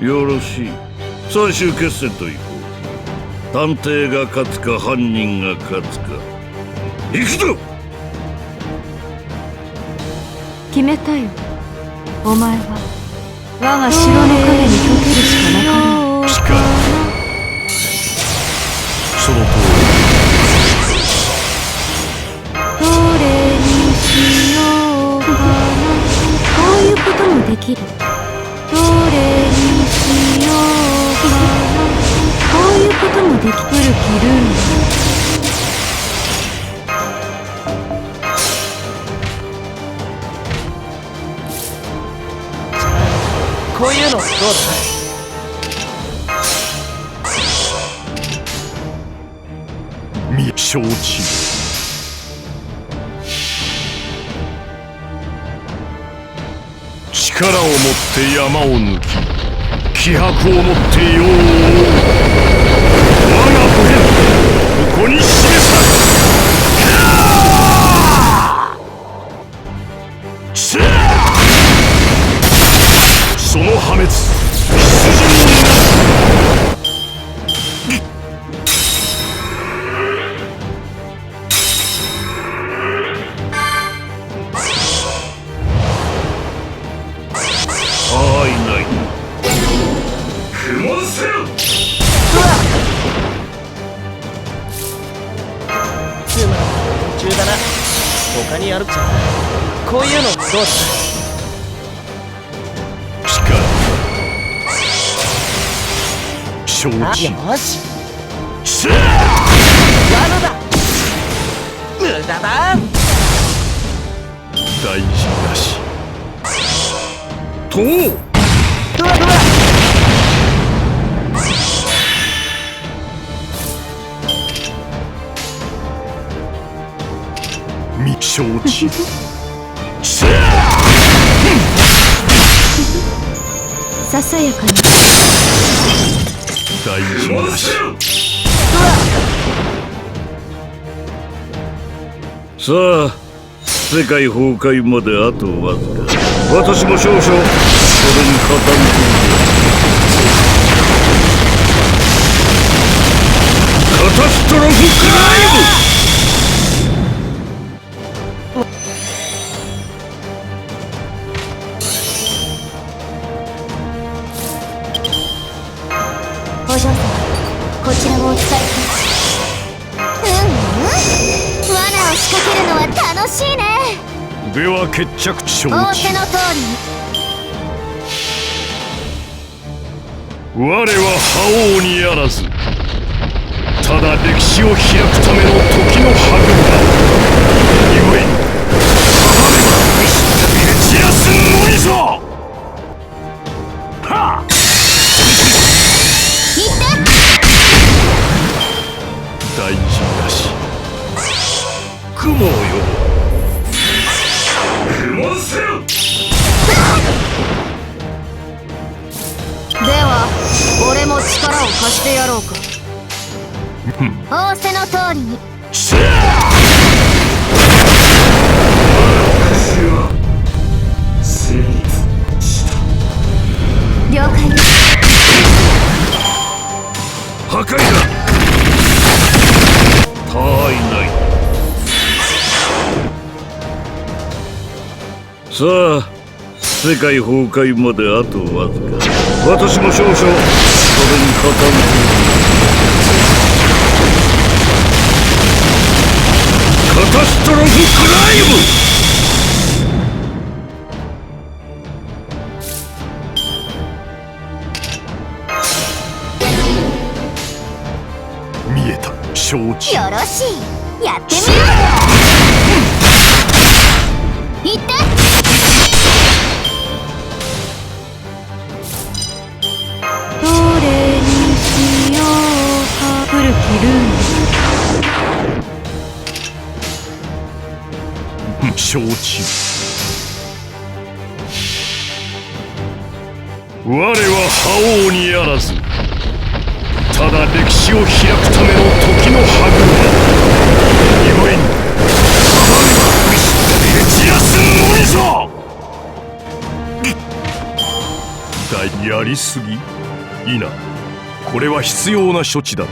よろしい。最終決戦といこう。探偵が勝つか犯人が勝つか。行くぞ！決めたよ。お前は。我が城の影に溶けるしかなかろうしかその通どれにしようかな。こういうこともできるこういうのどうりみ承知。力を持って山を抜き。気迫を持って世を覆う。我が武編ここに。示滅。他にあるじゃ。んこういうのどうだ承あ知。よし。せ罠だ。無駄だ。大事なし。と。ううわうわ未承知。せ ささやかに大事なしさあ世界崩壊まであとわずか。私も少々それに加担するカタストロフクライムお嬢様こちらもお伝えくださいうんうん。罠を仕掛けるのは楽しいね。では決着承知仰せの通り我は覇王にあらず。ただ歴史を開くための時の歯車雲よ。雲せよでは俺も力を貸してやろうか。仰せの通りに。破壊ださあ世界崩壊まであとわずか私も少々それに加担するカタストロフクライム見えた。承知。よろしい。やってみよう。行って承知。我は覇王にあらずただ歴史を開くための時の歯車。ゆえに。蹴散らすのみぞ大ややりすぎ。いいな。これは必要な処置だ。